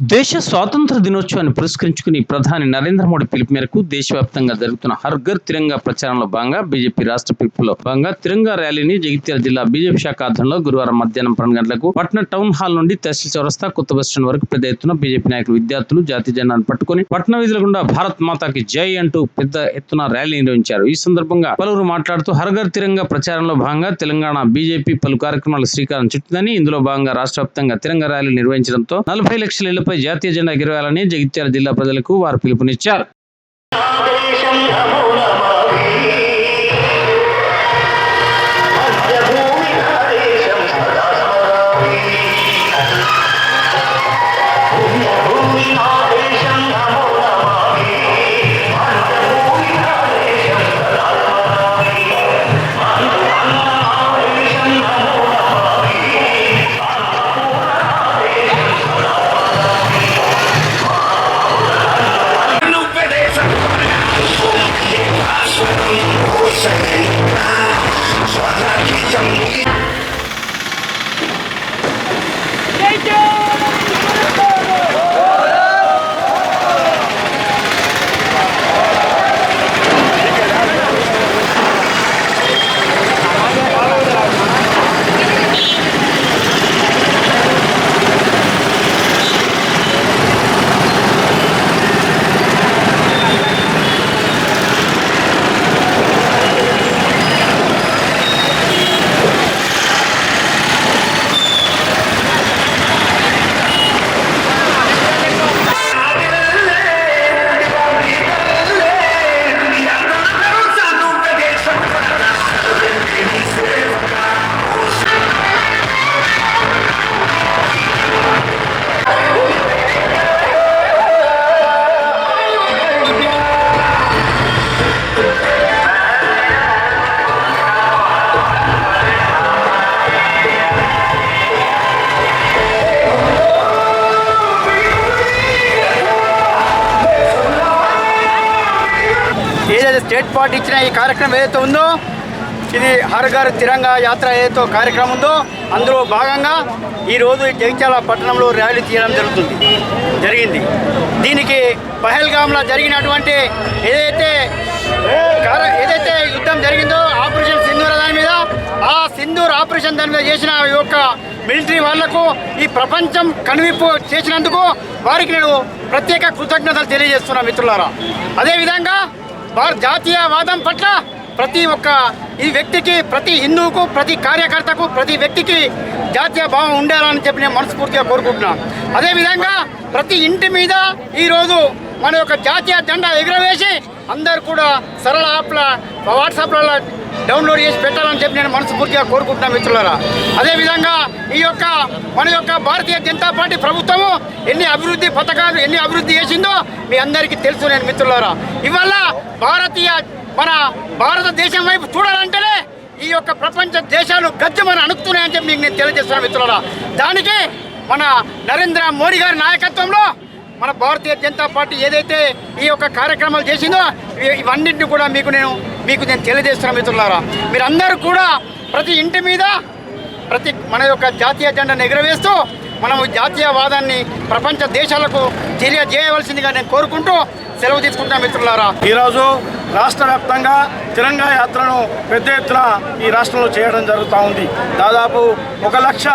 దేశ స్వాతంత్ర దినోత్సవాన్ని పురస్కరించుకుని ప్రధాని నరేంద్ర మోడీ పిలుపు మేరకు దేశవ్యాప్తంగా జరుగుతున్న హర్ఘర్ తిరంగా ప్రచారంలో భాగంగా బీజేపీ రాష్ట్ర పిలుపులో భాగంగా తిరంగా ర్యాలీని జగిత్యాల జిల్లా బీజేపీ శాఖ ఆధ్వర్యంలో గురువారం మధ్యాహ్నం పన్నెండు గంటలకు పట్న టౌన్ హాల్ నుండి తహసీల్ చౌరస్తా కొత్త బస్ స్టాండ్ వరకు పెద్ద ఎత్తున బీజేపీ నాయకులు విద్యార్థులు జాతీయ జెండాను పట్టుకుని పట్న వీధుల గుండా భారత్ మాతాకి జై అంటూ పెద్ద ఎత్తున ర్యాలీ నిర్వహించారు. ఈ సందర్భంగా పలువురు మాట్లాడుతూ హర్ఘర్ తిరంగా ప్రచారంలో భాగంగా తెలంగాణ బీజేపీ పలు కార్యక్రమాలు శ్రీకారం చుట్టిందని ఇందులో భాగంగా రాష్ట్ర వ్యాప్తంగా తిరంగా ర్యాలీ నిర్వహించడంతో నలభై లక్షల పై జాతీయ జెండా ఎగిరవేయాలని జగిత్యాల జిల్లా ప్రజలకు వారు పిలుపునిచ్చారు. స్టేట్ పార్టీ ఇచ్చిన ఈ కార్యక్రమం ఏదైతే ఉందో ఇది హర్ తిరంగ తిరంగా యాత్ర ఏదైతే కార్యక్రమం ఉందో అందులో భాగంగా ఈరోజు జగిత్యాల పట్టణంలో ర్యాలీ తీయడం జరుగుతుంది జరిగింది. దీనికి పహల్గామ్లో జరిగినటువంటి ఏదైతే ఏదైతే యుద్ధం జరిగిందో ఆపరేషన్ సింధూర దాని మీద ఆ సింధూర్ ఆపరేషన్ దాని మీద చేసిన యొక్క మిలిటరీ వాళ్ళకు ఈ ప్రపంచం కనువిప్పు చేసినందుకు వారికి నేను ప్రత్యేక కృతజ్ఞతలు తెలియజేస్తున్నా మిత్రులారా. అదేవిధంగా భారత జాతీయవాదం పట్ల ప్రతి ఒక్క ఈ వ్యక్తికి ప్రతి హిందువుకు ప్రతి కార్యకర్తకు ప్రతి వ్యక్తికి జాతీయ భావం ఉండాలని చెప్పి నేను మనస్ఫూర్తిగా కోరుకుంటున్నాను. అదేవిధంగా ప్రతి ఇంటి మీద ఈరోజు మన యొక్క జాతీయ జెండా ఎగురవేసి అందరు కూడా సరళ యాప్ల వాట్సాప్లలో డౌన్లోడ్ చేసి పెట్టాలని చెప్పి నేను మనస్ఫూర్తిగా కోరుకుంటున్నాను మిత్రులరా. అదేవిధంగా ఈ యొక్క మన యొక్క భారతీయ జనతా పార్టీ ప్రభుత్వము ఎన్ని అభివృద్ధి పథకాలు ఎన్ని అభివృద్ధి చేసిందో మీ అందరికీ తెలుసు నేను మిత్రులారా. ఇవల్ల భారతీయ మన భారతదేశం వైపు చూడాలంటేనే ఈ యొక్క ప్రపంచ దేశాలు గద్దెమని అణుకుతున్నాయని చెప్పి మీకు నేను తెలియజేస్తున్నాను మిత్రులారా. దానికి మన నరేంద్ర మోడీ గారి నాయకత్వంలో మన భారతీయ జనతా పార్టీ ఏదైతే ఈ యొక్క కార్యక్రమాలు చేసిందో ఇవన్నింటినీ ఇవన్నింటిని కూడా మీకు నేను మీకు నేను తెలియజేస్తున్నాను మిత్రులారా. మీరందరూ కూడా ప్రతి ఇంటి మీద ప్రతి మన యొక్క జాతీయ జెండాను ఎగురవేస్తూ మనము జాతీయవాదాన్ని ప్రపంచ దేశాలకు తెలియజేయవలసిందిగా నేను కోరుకుంటూ సెలవు తీసుకుంటా మిత్రులారా. ఈరోజు రాష్ట్ర వ్యాప్తంగా తిరంగా యాత్రను పెద్ద ఎత్తున ఈ రాష్ట్రంలో చేయడం జరుగుతూ ఉంది. దాదాపు ఒక లక్ష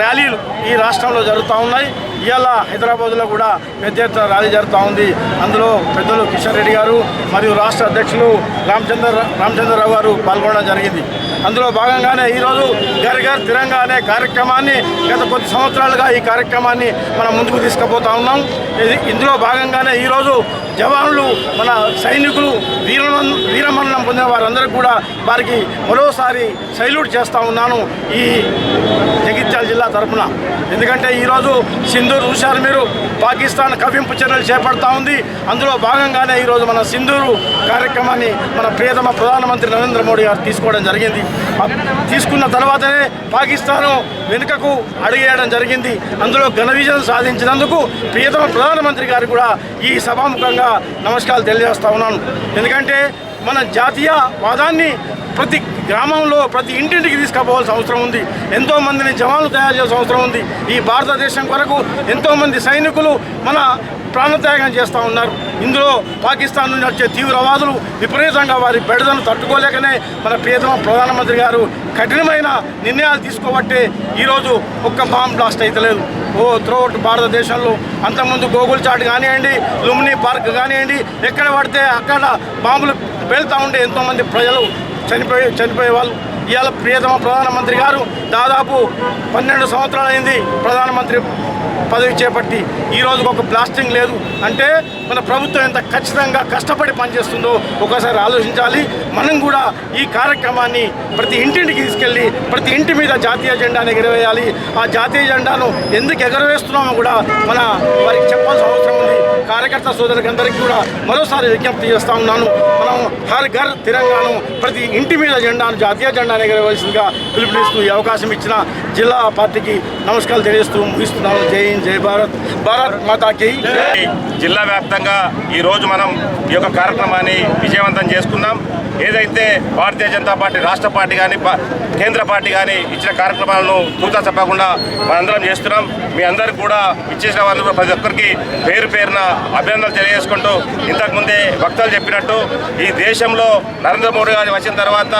ర్యాలీలు ఈ రాష్ట్రంలో జరుగుతూ ఉన్నాయి. ఇవాళ హైదరాబాద్లో కూడా పెద్ద ఎత్తున ర్యాలీ జరుగుతూ ఉంది. అందులో పెద్దలు కిషన్ రెడ్డి గారు మరియు రాష్ట్ర అధ్యక్షులు రామచంద్ర రామచంద్రరావు గారు పాల్గొనడం జరిగింది. అందులో భాగంగానే ఈరోజు ఘర్ గర్ తిరంగా అనే కార్యక్రమాన్ని గత కొద్ది సంవత్సరాలుగా ఈ కార్యక్రమాన్ని మనం ముందుకు తీసుకుపోతా ఉన్నాం. ఇది ఇందులో భాగంగానే ఈరోజు జవాన్లు మన సైనికులు వీరమన్ వీరమరణం పొందిన వారందరికీ కూడా వారికి మరోసారి సైల్యూట్ చేస్తూ ఉన్నాను. ఈ జగిత్యాల జిల్లా తరఫున ఎందుకంటే ఈరోజు సింధూరు చూశారు మీరు పాకిస్తాన్ కవింపు చర్యలు చేపడతా ఉంది. అందులో భాగంగానే ఈరోజు మన సింధూరు కార్యక్రమాన్ని మన ప్రియతమ ప్రధానమంత్రి నరేంద్ర మోడీ గారు తీసుకోవడం జరిగింది. తీసుకున్న తర్వాతనే పాకిస్తాను వెనుకకు అడిగేయడం జరిగింది. అందులో ఘన విజయం సాధించినందుకు ప్రియతమ ప్రధానమంత్రి గారు కూడా ఈ సభాముఖంగా నమస్కారాలు తెలియజేస్తా ఉన్నాను. ఎందుకంటే మన జాతీయ వాదాన్ని ప్రతి గ్రామంలో ప్రతి ఇంటింటికి తీసుకుపోవాల్సిన అవసరం ఉంది. ఎంతో మందిని జవాన్లు తయారు చేయాల్సిన అవసరం ఉంది. ఈ భారతదేశం కొరకు ఎంతో మంది సైనికులు మన ప్రాణత్యాగం చేస్తూ ఉన్నారు. ఇందులో పాకిస్తాన్ నుండి వచ్చే తీవ్రవాదులు విపరీతంగా వారి బెడదను తట్టుకోలేకనే మన ప్రియతమ ప్రధానమంత్రి గారు కఠినమైన నిర్ణయాలు తీసుకోబట్టే ఈరోజు ఒక్క బాంబ్ బ్లాస్ట్ అయితే లేదు. ఓ త్రోట్ భారతదేశంలో అంతకుముందు గోగుల్ చాట్ కానివ్వండి లుమ్ని పార్క్ కానివ్వండి ఎక్కడ పడితే అక్కడ బాంబులు పేలుతూ ఉండే ఎంతోమంది ప్రజలు చనిపోయి చనిపోయే వాళ్ళు. ఇవాళ ప్రియతమ ప్రధానమంత్రి గారు దాదాపు పన్నెండు సంవత్సరాలైంది ప్రధానమంత్రి పదవి చేపట్టి. ఈ రోజుకు ఒక బ్లాస్టింగ్ లేదు. అంటే మన ప్రభుత్వం ఎంత ఖచ్చితంగా కష్టపడి పనిచేస్తుందో ఒకసారి ఆలోచించాలి. మనం కూడా ఈ కార్యక్రమాన్ని ప్రతి ఇంటింటికి తీసుకెళ్ళి ప్రతి ఇంటి మీద జాతీయ జెండాను ఎగరవేయాలి. ఆ జాతీయ జెండాను ఎందుకు ఎగరవేస్తున్నామో కూడా మన వారికి చెప్పాల్సిన అవసరం ఉంది. కార్యకర్త సోదరులందరికీ కూడా మరోసారి విజ్ఞప్తి చేస్తా ఉన్నాను. మనం హర్ ఘర్ తిరంగాను ప్రతి ఇంటి మీద జెండాను జాతీయ జెండాను ఎగరవలసిందిగా పిలుపునిస్తూ ఈ అవకాశం ఇచ్చిన జిల్లా పార్టీకి నమస్కారాలు తెలియజేస్తూ ముగిస్తున్నాను. జై హింద్ జై భారత్. భారత్ మాతాకి జిల్లా వ్యాప్తంగా ఈరోజు మనం ఈ యొక్క కార్యక్రమాన్ని విజయవంతం చేసుకున్నాం. ఏదైతే భారతీయ జనతా పార్టీ రాష్ట్ర పార్టీ కానీ కేంద్ర పార్టీ కానీ ఇచ్చిన కార్యక్రమాలను తూచా చెప్పకుండా మనందరం చేస్తున్నాం. మీ అందరికి కూడా ఇచ్చేసిన వాళ్ళు ప్రతి ఒక్కరికి పేరు పేరున అభినందనలు తెలియజేసుకుంటూ ఇంతకుముందే భక్తులు చెప్పినట్టు ఈ దేశంలో నరేంద్ర మోడీ గారు వచ్చిన తర్వాత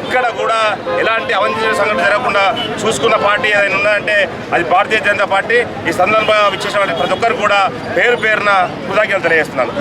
ఎక్కడ కూడా ఎలాంటి అవంతి సంఘటన జరగకుండా చూసుకున్న పార్టీ ఏదైనా ఉందంటే అది భారతీయ జనతా పార్టీ. ఈ సందర్భంగా విచ్చేసిన ప్రతి ఒక్కరు కూడా పేరు పేరున కృతజ్ఞతలు తెలియజేస్తున్నాను.